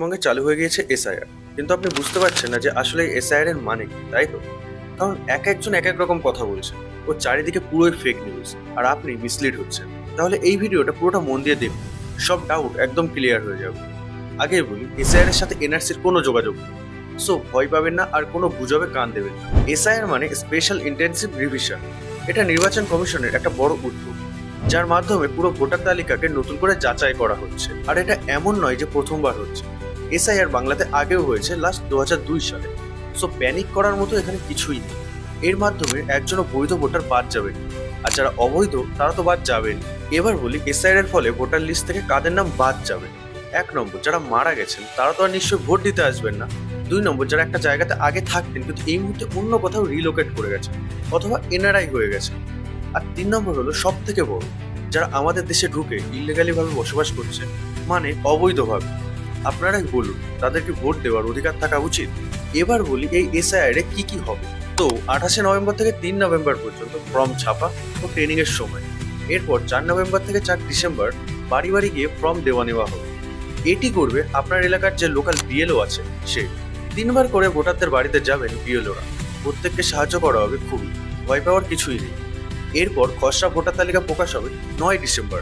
পশ্চিমবঙ্গে চালু হয়ে গিয়েছে এসআইআর কিন্তু আপনি বুঝতে পারছেন না যে আসলে এসআইআর এর মানে কি, তাই তো? কারণ এক একজন এক এক রকম কথা বলছে, ও চারিদিকে পুরোই ফেক নিউজ আর আপনি মিসলিড হচ্ছেন। তাহলে এই ভিডিওটা পুরোটা মন দিয়ে দেখুন, সব ডাউট একদম ক্লিয়ার হয়ে যাবে। আগে বলি এসআইআর এর সাথে এনআরসির কোনো যোগাযোগ নেই। সো ভয় পাবেন না, আর কোনো গুজবে কান দেবেন না। এসআইআর মানে স্পেশাল ইন্টেনসিভ রিভিশন এটা নির্বাচন কমিশনের একটা বড় উদ্যোগ, যার মাধ্যমে পুরো ভোটার তালিকাকে নতুন করে যাচাই করা হচ্ছে। আর এটা এমন নয় যে প্রথমবার হচ্ছে। এসআইআর বাংলাতে আগেও হয়েছে লাস্ট দু দুই সালে। সো প্যানিক করার মতো এখানে কিছুই নেই। এর মাধ্যমে একজনও বৈধ ভোটার বাদ যাবেন। আর যারা অবৈধ, তারা তো বাদ যাবেন এবার বলি, এসআইআর এর ফলে ভোটার লিস্ট থেকে কাদের নাম বাদ যাবে? এক নম্বর, যারা মারা গেছেন, তারা তো আর নিশ্চয়ই ভোট দিতে আসবেন না। দুই নম্বর, যারা একটা জায়গাতে আগে থাকতেন, কিন্তু এই মুহূর্তে অন্য কোথাও রিলোকেট করে গেছে অথবা এনআরআই হয়ে গেছে আর তিন নম্বর হলো সব থেকে বড়, যারা আমাদের দেশে ঢুকে ইলিগালি ভাবে বসবাস করছে মানে অবৈধভাবে। আপনারাই বলুন, তাদেরকে ভোট দেওয়ার অধিকার থাকা উচিত। এবার বলি, এই এসআইআর এ কি কি হবে? তো, আঠাশে নভেম্বর থেকে তিন নভেম্বর পর্যন্ত ফর্ম ছাপা ও ট্রেনিং এর সময়। এরপর চার নভেম্বর থেকে চার ডিসেম্বর বাড়ি বাড়ি গিয়ে ফর্ম দেওয়া নেওয়া হবে। এটি করবে আপনার এলাকার যে লোকাল বিএলও আছে, সে। তিনবার করে ভোটারদের বাড়িতে যাবেন বিএলওরা প্রত্যেককে সাহায্য করা হবে খুবই। ভয় পাওয়ার কিছুই নেই। এরপর খসড়া ভোটার তালিকা প্রকাশ হবে নয় ডিসেম্বর।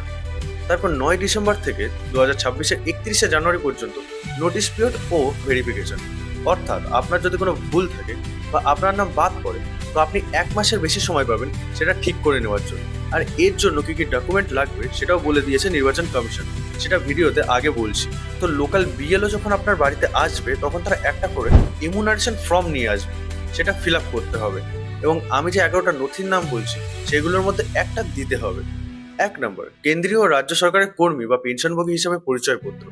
তারপর নয় ডিসেম্বর থেকে দু হাজার ছাব্বিশের একত্রিশে জানুয়ারি পর্যন্ত নোটিশ পিরিয়ড ও ভেরিফিকেশন। অর্থাৎ আপনার যদি কোনো ভুল থাকে বা আপনার নাম বাদ পড়ে, তো আপনি এক মাসের বেশি সময় পাবেন সেটা ঠিক করে নেওয়ার জন্য। আর এর জন্য কী কী ডকুমেন্ট লাগবে সেটাও বলে দিয়েছে নির্বাচন কমিশন। সেটা ভিডিওতে আগে বলছি। তো লোকাল বিএলও যখন আপনার বাড়িতে আসবে, তখন তারা একটা করে ইমিউনাইজেশন ফর্ম নিয়ে আসবে। সেটা ফিল আপ করতে হবে। এবং আমি যে এগারোটা নথির নাম বলছি, সেগুলোর মধ্যে একটা দিতে হবে। এক নম্বর, কেন্দ্রীয় রাজ্য সরকারের কর্মী বা পেনশনভোগী হিসেবে পরিচয়পত্র।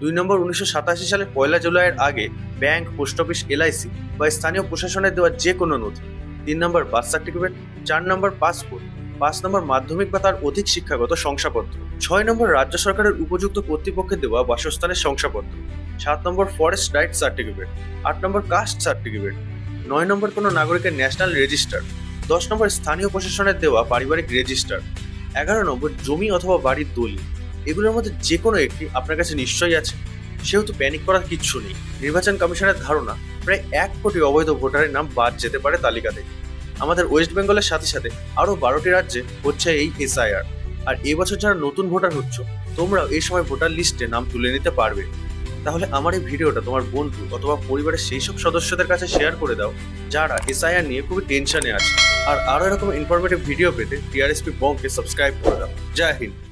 দুই নম্বর, উনিশশো সাতাশি সালে পয়লা জুলাইয়ের আগে ব্যাংক, পোস্ট অফিস, এলআইসি বা স্থানীয় প্রশাসনের দেওয়া যে কোনো নথি তিন নম্বর, বার্থ সার্টিফিকেট। চার নম্বর, পাসপোর্ট। পাঁচ নম্বর, মাধ্যমিক বা তার অধিক শিক্ষাগত শংসাপত্র। ছয় নম্বর, রাজ্য সরকারের উপযুক্ত কর্তৃপক্ষের দেওয়া বাসস্থানের শংসাপত্র। সাত নম্বর ফরেস্ট রাইট সার্টিফিকেট আট নম্বর কাস্ট সার্টিফিকেট নয় নম্বর, কোনো নাগরিকের ন্যাশনাল রেজিস্টার দশ নম্বর, স্থানীয় প্রশাসনের দেওয়া পারিবারিক রেজিস্টার এগারো নম্বর জমি অথবা বাড়ির দলিল। এগুলোর মধ্যে যে কোনো একটি আপনার কাছে নিশ্চয়ই আছে। সেহেতু প্যানিক করার কিচ্ছু নেই। নির্বাচন কমিশনের ধারণা, প্রায় এক কোটি অবৈধ ভোটারের নাম বাদ যেতে পারে তালিকা থেকে। আমাদের ওয়েস্ট বেঙ্গলের সাথে সাথে আরও বারোটি রাজ্যে হচ্ছে এই এসআইআর। আর এবছর যারা নতুন ভোটার হচ্ছ, তোমরাও এই সময় ভোটার লিস্টে নাম তুলে নিতে পারবে। তাহলে আমার এই ভিডিওটা তোমার বন্ধু অথবা পরিবারের সেই সব সদস্যদের কাছে শেয়ার করে দাও, যারা এসআইআর নিয়ে খুবই টেনশনে আছে। আর আরও এরকম ইনফরমেটিভ ভিডিও পেতে টিআরএসপি বংকে সাবস্ক্রাইব করে দাও। জয় হিন্দ।